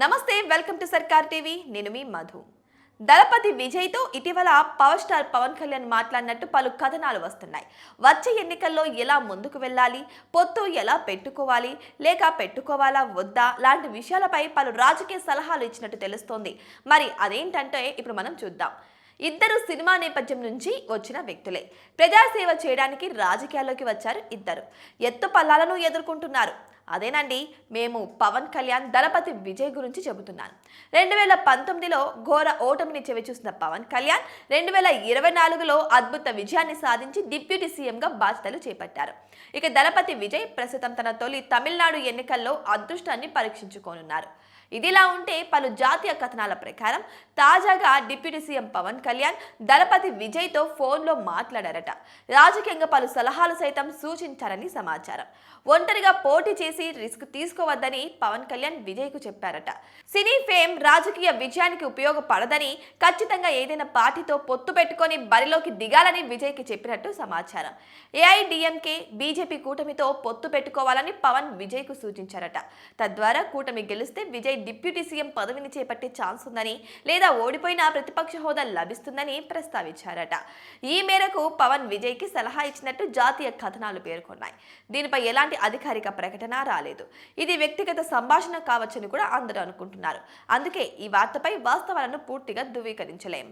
నమస్తే welcome to సర్కార్ TV. నేను మీ మధు. దళపతి విజయ్తో ఇటీవల పవర్ స్టార్ పవన్ కళ్యాణ్ మాట్లాడినట్టు పలు కథనాలు వస్తున్నాయి. వచ్చే ఎన్నికల్లో ఎలా ముందుకు వెళ్ళాలి? పొత్తు ఎలా పెట్టుకోవాలి? లేక పెట్టుకోవాలా? వద్దా? లాంటి విషయాలపై పలు రాజకీయ సలహాలు ఇచ్చినట్టు తెలుస్తోంది. మరి అదేంటంటే ఇప్పుడు మనం చూద్దాం. ఇద్దరు సినిమా నేపథ్యం నుంచి వచ్చిన వ్యక్తులే. ప్రజాసేవ చేయడానికి రాజకీయాల్లోకి వచ్చారు ఇద్దరు. ఎత్తు పల్లాలను ఎదుర్కొంటున్నారు. అదేనండి మేము పవన్ కళ్యాణ్ దళపతి విజయ్ గురించి చెబుతున్నాను రెండు వేల పంతొమ్మిదిలో ఘోర ఓటమిని చెవిచూసిన పవన్ కళ్యాణ్ రెండు వేల ఇరవై నాలుగులో అద్భుత విజయాన్ని సాధించి డిప్యూటీ సీఎంగా బాధ్యతలు చేపట్టారు. ఇక దళపతి విజయ్ ప్రస్తుతం తన తొలి తమిళనాడు ఎన్నికల్లో అదృష్టాన్ని పరీక్షించుకోనున్నారు. ఇదిలా ఉంటే పలు జాతీయ కథనాల ప్రకారం తాజాగా డిప్యూటీ సీఎం పవన్ కళ్యాణ్ దళపతి విజయ్తో ఫోన్లో మాట్లాడారట. రాజకీయంగా పలు సలహాలు సైతం సూచించారని సమాచారం. ఒంటరిగా పోటీ చేసి రిస్క్ తీసుకోవద్దని పవన్ కళ్యాణ్ విజయ్కు చెప్పారట. సినీ ఫేమ్ రాజకీయ విజయానికి ఉపయోగపడదని ఖచ్చితంగా ఏదైనా పార్టీతో పొత్తు పెట్టుకొని బరిలోకి దిగాలని విజయ్కి చెప్పినట్టు సమాచారం. ఏఐడిఎంకే బీజేపీ కూటమితో పొత్తు పెట్టుకోవాలని పవన్ విజయ్కు సూచించారట. తద్వారా కూటమి గెలిస్తే విజయ్ డిప్యూటీ సీఎం పదవిని చేపట్టే ఛాన్స్ ఉందని లేదా ఓడిపోయినా ప్రతిపక్ష హోదా లభిస్తుందని ప్రస్తావించారట. ఈ మేరకు పవన్ విజయ్కి సలహా ఇచ్చినట్టు జాతీయ కథనాలు పేర్కొన్నాయి. దీనిపై ఎలాంటి అధికారిక ప్రకటన రాలేదు. ఇది వ్యక్తిగత సంభాషణ కావచ్చని కూడా అందరూ అనుకుంటున్నారు. అందుకే ఈ వార్తపై వాస్తవాలను పూర్తిగా ధృవీకరించలేం.